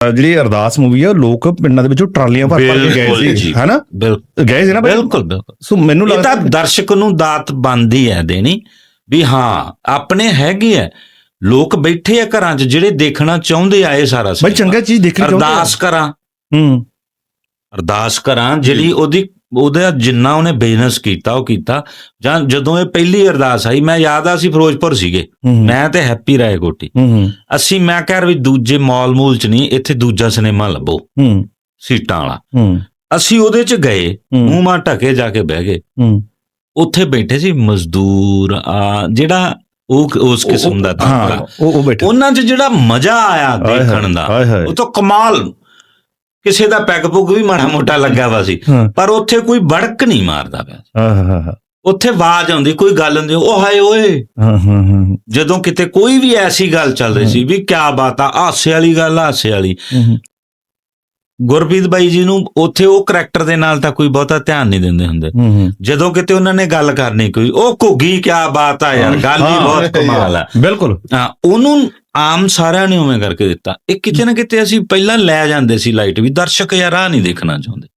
ਜਿਹੜੀ ਅਰਦਾਸ ਮੂਵੀ ਆ ਲੋਕ ਪਿੰਡਾਂ ਦੇ ਵਿੱਚੋਂ ਟਰਾਲੀਆਂ ਭਰ ਭਰ ਕੇ ਗਏ ਸੀ। ਹੈਨਾ ਗਏ ਸੀ ਨਾ? ਬਿਲਕੁਲ ਸੋ ਮੈਨੂੰ ਇਹ ਲੱਗਦਾ ਤਾਂ ਦਰਸ਼ਕ ਨੂੰ ਦਾਤ ਬੰਦੀ ਹੈ ਦੇਣੀ ਵੀ ਹਾਂ ਆਪਣੇ ਹੈਗੇ ਆ ਲੋਕ ਬੈਠੇ ਆ ਘਰਾਂ 'ਚ ਜਿਹੜੇ ਦੇਖਣਾ ਚਾਹੁੰਦੇ ਆ ਇਹ ਸਾਰਾ ਬਾਈ। ਚੰਗਾ ਚੀਜ਼ ਦੇਖਣੀ ਚਾਹੁੰਦੇ। ਅਰਦਾਸ ਕਰਾਂ ਹੂੰ ਅਰਦਾਸ ਕਰਾਂ ਜਿਹੜੀ ਉਹਦੀ ਉਹਦਾ ਜਿੰਨਾ ਉਹਨੇ ਬਿਜ਼ਨਸ ਕੀਤਾ ਉਹ ਕੀਤਾ। ਜਾਂ ਜਦੋਂ ਇਹ ਪਹਿਲੀ ਅਰਦਾਸ ਆਈ ਮੈਂ ਯਾਦ ਆ ਅਸੀਂ ਫਿਰੋਜ਼ਪੁਰ ਸੀਗੇ। ਮੈਂ ਤੇ ਹੈਪੀ ਰਾਏ ਹੂੰ, ਅਸੀਂ ਮੈਂ ਕਹਿ ਵੀ ਦੂਜੇ ਮਾਲ ਮੂਲ ਚ ਨਹੀਂ ਇੱਥੇ ਦੂਜਾ ਸਿਨੇਮਾ ਲੱਭੋ। ਸੀਟਾਂ ਵਾਲਾ। ਅਸੀਂ ਉਹਦੇ ਚ ਗਏ ਮੂੰਹ ਮਾਂ ਢਕੇ ਜਾ ਕੇ ਬਹਿ ਗਏ। ਉੱਥੇ ਬੈਠੇ ਸੀ ਮਜ਼ਦੂਰ ਆ ਜਿਹੜਾ ਉਹ ਉਸ ਕਿਸਮ ਦਾ ਤਾਂ ਉਹ ਉਹ ਬੈਠਾ। ਉਹਨਾਂ 'ਚ ਜਿਹੜਾ ਮਜ਼ਾ ਆਇਆ ਦੇਖਣ ਦਾ ਉਹ ਤਾਂ ਕਮਾਲ। ਕਿਸੇ ਦਾ ਪੈਗ ਪੁੱਗ ਵੀ ਮਾੜਾ ਮੋਟਾ ਲੱਗਾ ਵਾ ਸੀ। ਪਰ ਉੱਥੇ ਕੋਈ ਬੜਕ ਨਹੀਂ ਮਾਰਦਾ ਪਿਆ ਹਾਂ ਹਾਂ ਹਾਂ। ਉੱਥੇ ਆਵਾਜ਼ ਆਉਂਦੀ ਕੋਈ ਗੱਲ ਹੁੰਦੀ ਉਹ ਹਾਏ ਓਏ। ਹਾਂ ਹਾਂ ਹਾਂ ਜਦੋਂ ਕਿਤੇ ਕੋਈ ਵੀ ਐਸੀ ਗੱਲ ਚੱਲ ਰਹੀ ਸੀ ਵੀ ਕਿਆ ਬਾਤ ਆ ਹਾਸੇ ਵਾਲੀ ਗੱਲ ਆ, ਹਾਸੇ ਵਾਲੀ। ਗੁਰਪ੍ਰੀਤ ਬਾਈ ਜੀ ਨੂੰ ਉੱਥੇ ਉਹ ਕਰੈਕਟਰ ਦੇ ਨਾਲ ਤਾਂ ਕੋਈ ਬਹੁਤਾ ਧਿਆਨ ਨਹੀਂ ਦਿੰਦੇ ਹੁੰਦੇ। ਜਦੋਂ ਕਿਤੇ ਉਹਨਾਂ ਨੇ ਗੱਲ ਕਰਨੀ ਕੋਈ ਉਹ ਘੁੱਗੀ ਕਿਆ ਬਾਤ ਆ ਯਾਰ ਗੱਲ ਹਾਂ, ਬਹੁਤ ਕਮਾਲ ਆ। ਬਿਲਕੁਲ। ਹਾਂ ਉਹਨੂੰ ਆਮ ਸਾਰਿਆਂ ਨੇ ਉਵੇਂ ਕਰਕੇ ਦਿੱਤਾ। ਇਹ ਕਿਤੇ ਨਾ ਕਿਤੇ ਅਸੀਂ ਪਹਿਲਾਂ ਲੈ ਜਾਂਦੇ ਸੀ ਲਾਈਟ ਵੀ। ਦਰਸ਼ਕ ਯਾਰ ਆ ਨਹੀਂ ਦੇਖਣਾ ਚਾਹੁੰਦੇ।